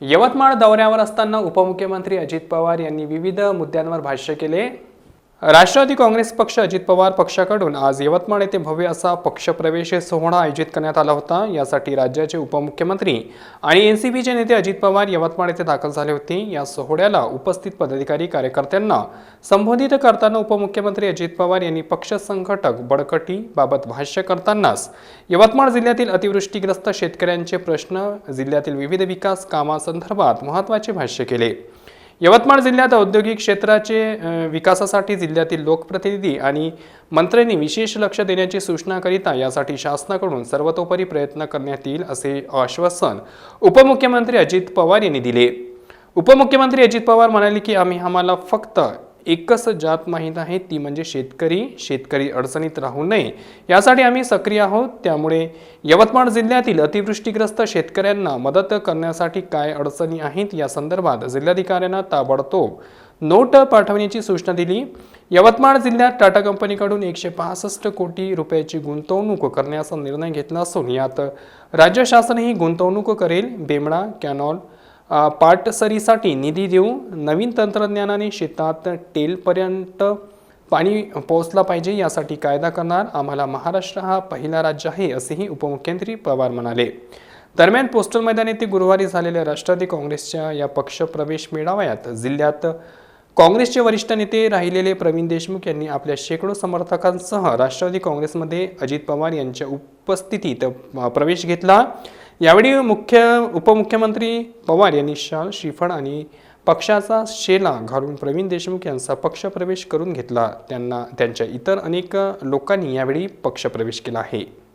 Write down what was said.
यवतमाळ दौऱ्यावर असताना उपमुख्यमंत्री अजित पवार यांनी विविध मुद्द्यांवर भाष्य केले. राष्ट्रवादी काँग्रेस पक्ष अजित पवार पक्षाकडून आज यवतमाळ येथे भव्य असा पक्षप्रवेश सोहळा आयोजित करण्यात आला होता. यासाठी राज्याचे उपमुख्यमंत्री आणि एन सी पीचे नेते अजित पवार यवतमाळ येथे दाखल झाले होते. या सोहळ्याला उपस्थित पदाधिकारी कार्यकर्त्यांना संबोधित करताना उपमुख्यमंत्री अजित पवार यांनी पक्ष संघटक बळकटीबाबत भाष्य करतानाच यवतमाळ जिल्ह्यातील अतिवृष्टीग्रस्त शेतकऱ्यांचे प्रश्न जिल्ह्यातील विविध विकास कामासंदर्भात महत्त्वाचे भाष्य केले. यवतमाळ जिल्ह्यात औद्योगिक क्षेत्राचे विकासासाठी जिल्ह्यातील लोकप्रतिनिधी आणि मंत्र्यांनी विशेष लक्ष देण्याची सूचना करिता यासाठी शासनाकडून सर्वतोपरी प्रयत्न करण्यात येईल असे आश्वासन उपमुख्यमंत्री अजित पवार यांनी दिले. उपमुख्यमंत्री अजित पवार म्हणाले की आम्ही आम्हाला फक्त एकच जात माहीत आहे ती म्हणजे शेतकरी. शेतकरी अडचणीत राहू नये. यासाठी आम्ही सक्रिय आहोत. त्यामुळे यवतमाळ जिल्ह्यातील अतिवृष्टीग्रस्त शेतकऱ्यांना मदत करण्यासाठी काय अडचणी आहेत या संदर्भात जिल्हाधिकाऱ्यांना ताबडतोब नोट पाठवण्याची सूचना दिली. यवतमाळ जिल्ह्यात टाटा कंपनीकडून एकशे पासष्ट कोटी रुपयाची गुंतवणूक करण्याचा निर्णय घेतला असून यात राज्य शासनही गुंतवणूक करेल. बेमडा कॅनॉल पाटसरीसाठी निधी देऊ नवीन तंत्रज्ञानाने शेतात टेलपर्यंत पाणी पोहोचला पाहिजे यासाठी कायदा करणार. आम्हाला महाराष्ट्र हा पहिला राज्य आहे असेही उपमुख्यमंत्री पवार म्हणाले. दरम्यान पोस्टल मैदान येथे गुरुवारी झालेल्या राष्ट्रवादी काँग्रेसच्या या पक्षप्रवेश मेळाव्यात जिल्ह्यात काँग्रेसचे वरिष्ठ नेते राहिलेले प्रवीण देशमुख यांनी आपल्या शेकडो समर्थकांसह राष्ट्रवादी काँग्रेसमध्ये अजित पवार यांच्या उपस्थितीत प्रवेश घेतला. यावेळी मुख्य उपमुख्यमंत्री पवार यांनी शाल श्रीफळ आणि पक्षाचा शेला घालून प्रवीण देशमुख यांचा पक्षप्रवेश करून घेतला. त्यांना त्यांच्या इतर अनेक लोकांनी यावेळी पक्षप्रवेश केला आहे.